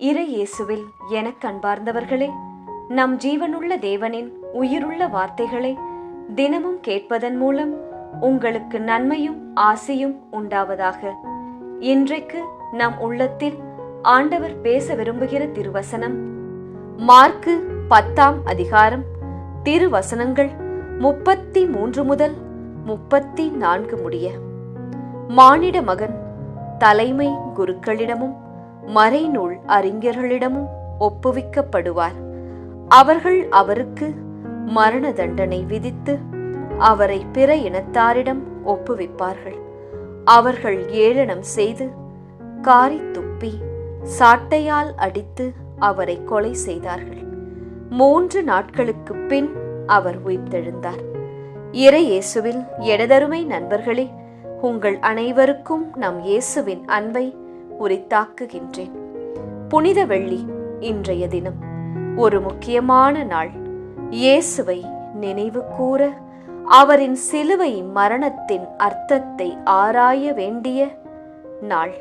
இறை இயேசுவில் எனக் கண்பார்ந்தவர்களே நம் ஜீவனுள்ள தேவனின் உயிருள்ள வார்த்தைகளை தினமும் கேட்பதன் மூலம் உங்களுக்கு நன்மையும் ஆசையும் உண்டாவதாக. இன்றைக்கு நம் உள்ளத்தில் ஆண்டவர் பேச விரும்புகிற திருவசனம் மார்க்கு பத்தாம் அதிகாரம் திருவசனங்கள் முப்பத்தி மூன்று முதல் முப்பத்தி நான்கு முடிய. மானிட மகன் தலைமை குருக்களிடமும் மறைநூல் அறிஞர்களிடமும் ஒப்புவிக்கப்படுவார். அவர்கள் அவருக்கு மரண தண்டனை விதித்து அவரை பிற இனத்தாரிடம் ஒப்புவிப்பார்கள். அவர்கள் ஏளனம் செய்து காரி துப்பி சாட்டையால் அடித்து அவரை கொலை செய்தார்கள். மூன்று நாட்களுக்கு பின் அவர் உயிர்த்தெழுந்தார். இறை இயேசுவில் எனதருமை நண்பர்களே உங்கள் அனைவருக்கும் நம் இயேசுவின் அன்பை உரித்தாக்குகின்றேன். புனித வெள்ளி இன்றைய தினம். ஒரு முக்கியமான நாள். இயேசுவை நினைவு கூற அவரின் சிலுவை மரணத்தின் அர்த்தத்தை ஆராய வேண்டிய நாள்.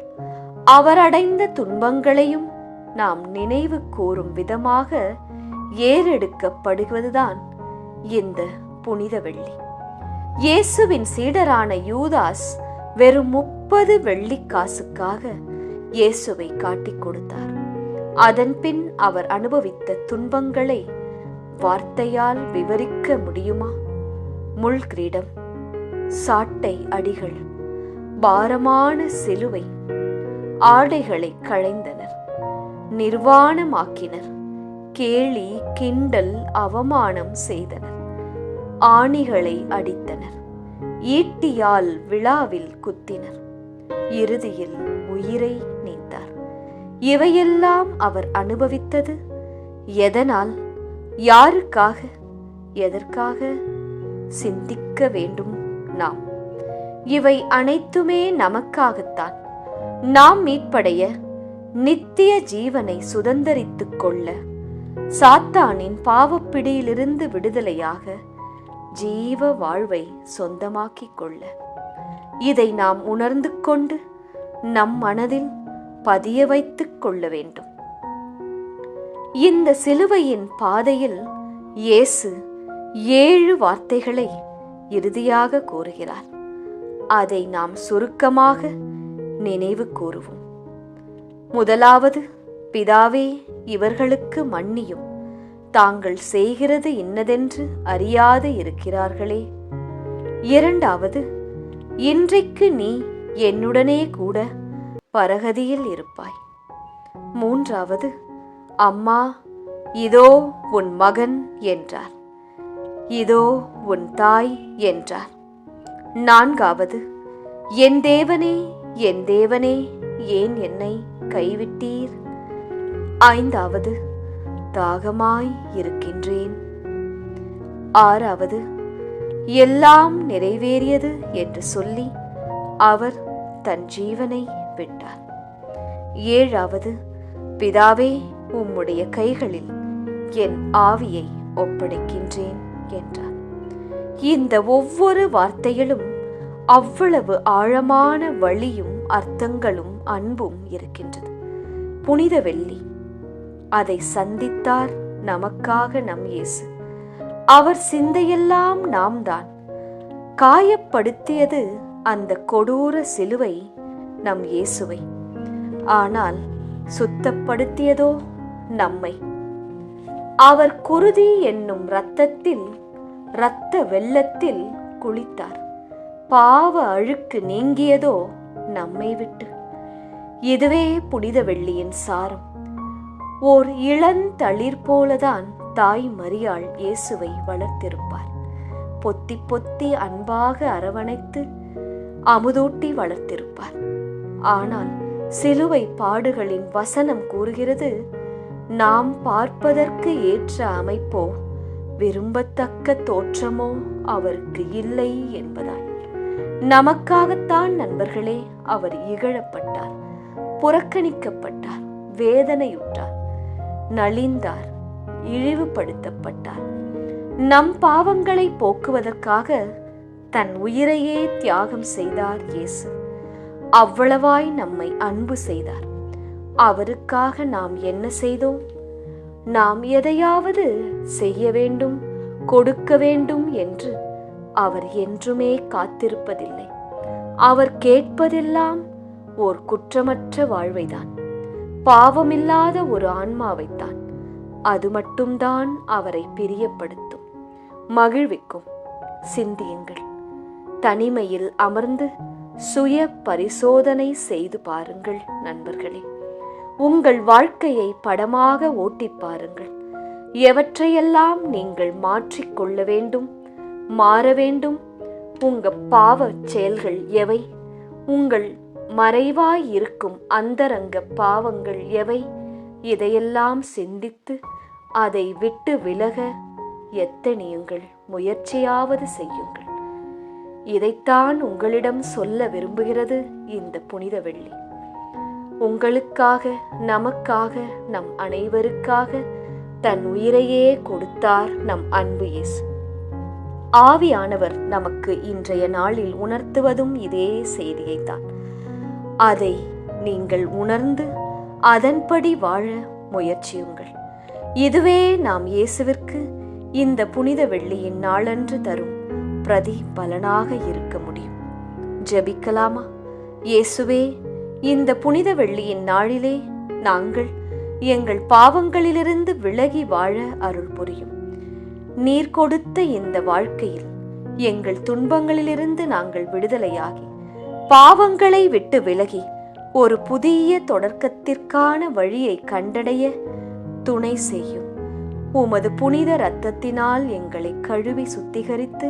அவரடைந்த துன்பங்களையும் நாம் நினைவு கூறும் விதமாக ஏறெடுக்கப்படுவதுதான் இந்த புனித வெள்ளி. இயேசுவின் சீடரான யூதாஸ் வெறும் முப்பது வெள்ளிக்காசுக்காக இயேசுவை காட்டிக் கொடுத்தார். அதன்பின் அவர் அனுபவித்த துன்பங்களை வார்த்தையால் விவரிக்க முடியுமா? முள் கிரீடம் சாட்டை அடிகள் பாரமான சிலுவை ஆடைகளை களைந்தனர் நிர்வாணமாக்கினர் கேலி கிண்டல் அவமானம் செய்தனர் ஆணிகளை அடித்தனர் ஈட்டியால் விழாவில் குத்தினர் இறுதியில் உயிரை இவையெல்லாம் அவர் அனுபவித்தது. எதனால்? யாருக்காக? எதற்காக? சிந்திக்க வேண்டும் நாம். இவை அனைத்துமே நமக்காகத்தான். நாம் மீட்படைய நித்திய ஜீவனை சுதந்திரித்துக் கொள்ள சாத்தானின் பாவப்பிடியிலிருந்து விடுதலையாக ஜீவ வாழ்வை சொந்தமாக்கிக் கொள்ள. இதை நாம் உணர்ந்து கொண்டு நம் மனதில் பதிய வைத்துக் கொள்ள வேண்டும். இந்த சிலுவையின் பாதையில் இயேசு ஏழு வார்த்தைகளை இறுதியாக கூறுகிறார். அதை நாம் சுருக்கமாக நினைவு கூறுவோம். முதலாவது பிதாவே இவர்களுக்கு மன்னியும். தாங்கள் செய்கிறது இன்னதென்று அறியாது இருக்கிறார்களே. இரண்டாவது இன்றைக்கு நீ என்னுடனே கூட பரகதியில் இருப்பாய். மூன்றாவது அம்மா இதோ உன் மகன் என்றார். இதோ உன் தாய் என்றார். நான்காவது என் தேவனே என் தேவனே ஏன் என்னை கைவிட்டீர்? ஐந்தாவது தாகமாய் இருக்கின்றேன். ஆறாவது எல்லாம் நிறைவேறியது என்று சொல்லி அவர் தன் ஜீவனை விட்டார். ஏழாவது பிதாவே உம்முடைய கைகளில் என் ஆவியை ஒப்படைக்கின்றேன் என்றார். இந்த ஒவ்வொரு வார்த்தையிலும் அவ்வளவு ஆழமான வழியும் அர்த்தங்களும் அன்பும் இருக்கின்றது. புனித வெள்ளி அதை சந்தித்தார் நமக்காக நம் இயேசு. அவர் சிந்தையெல்லாம் நாம் தான் காயப்படுத்தியது அந்த கொடூர சிலுவை நம் இயேசுவை. ஆனால் சுத்தப்படுத்தியதோ நம்மை. அவர் குருதி என்னும் இரத்தத்தில் இரத்த வெள்ளத்தில் குளித்தார். பாவ அழுக்கு நீங்கியதோ நம்மை விட்டு. இதுவே புனித வெள்ளியின் சாரம். ஓர் இளந்தளிர் போலதான் தாய் மரியாள் இயேசுவை வளர்த்திருப்பார். பொத்தி பொத்தி அன்பாக அரவணைத்து அமுதூட்டி வளர்த்திருப்பார். ஆனால் சிலுவை பாடுகளின் வசனம் கூறுகிறது நாம் பார்ப்பதற்கு ஏற்ற அமைப்போ விரும்பத்தக்க தோற்றமோ அவருக்கு இல்லை என்பதால் நமக்காகத்தான் நண்பர்களே அவர் இகழப்பட்டார் புறக்கணிக்கப்பட்டார் வேதனையுற்றார் நலிந்தார் இழிவுபடுத்தப்பட்டார். நம் பாவங்களை போக்குவதற்காக தன் உயிரையே தியாகம் செய்தார் இயேசு. அவ்வளவாய் நம்மை அன்பு செய்தார். அவருக்காக நாம் என்ன செய்தோம்? நாம் எதையாவது செய்ய வேண்டும் கொடுக்க வேண்டும் என்று அவர் என்றுமே காத்திருப்பதில்லை. அவர் கேட்பதெல்லாம் ஓர் குற்றமற்ற வாழ்வைதான். பாவமில்லாத ஒரு ஆன்மாவைத்தான். அது மட்டும்தான் அவரை பிரியப்படுத்தும். மகிழ்விக்கும். சிந்தியுங்கள். தனிமையில் அமர்ந்து சுய பரிசோதனை செய்து பாருங்கள் நண்பர்களே. உங்கள் வாழ்க்கையை படமாக ஓட்டிப் பாருங்கள். எவற்றையெல்லாம் நீங்கள் மாற்றிக்கொள்ள வேண்டும் மாற வேண்டும் உங்க பாவ செயல்கள் எவை உங்கள் மறைவாய் இருக்கும் அந்தரங்க பாவங்கள் எவை இதையெல்லாம் சிந்தித்து அதை விட்டு விலக எத்தனையுங்கள் முயற்சியாவது செய்யுங்கள். இதைத்தான் உங்களிடம் சொல்ல விரும்புகிறது இந்த புனித வெள்ளி. உங்களுக்காக நமக்காக நம் அனைவருக்காக தன் உயிரையே கொடுத்தார் நம் அன்பு இயேசு. ஆவியானவர் நமக்கு இன்றைய நாளில் உணர்த்துவதும் இதே செய்தியைத்தான். அதை நீங்கள் உணர்ந்து அதன்படி வாழ முயற்சியுங்கள். இதுவே நாம் இயேசுவிற்கு இந்த புனித வெள்ளியின் நாளன்று தரும் பிரதி பலனாக இருக்க முடியும். ஜெபிக்கலாமா? இயேசுவே இந்த புனித வெள்ளியின் நாளிலே நாங்கள் எங்கள் பாவங்களிலிருந்து விலகி வாழ அருள் புரியும். நீர் கொடுத்த இந்த வாழ்க்கையில் எங்கள் துன்பங்களிலிருந்து நாங்கள் விடுதலையாகி பாவங்களை விட்டு விலகி ஒரு புதிய தொடக்கத்திற்கான வழியை கண்டடைய துணை செய்யும். உமது புனித இரத்தத்தினால் எங்களை கழுவி சுத்திகரித்து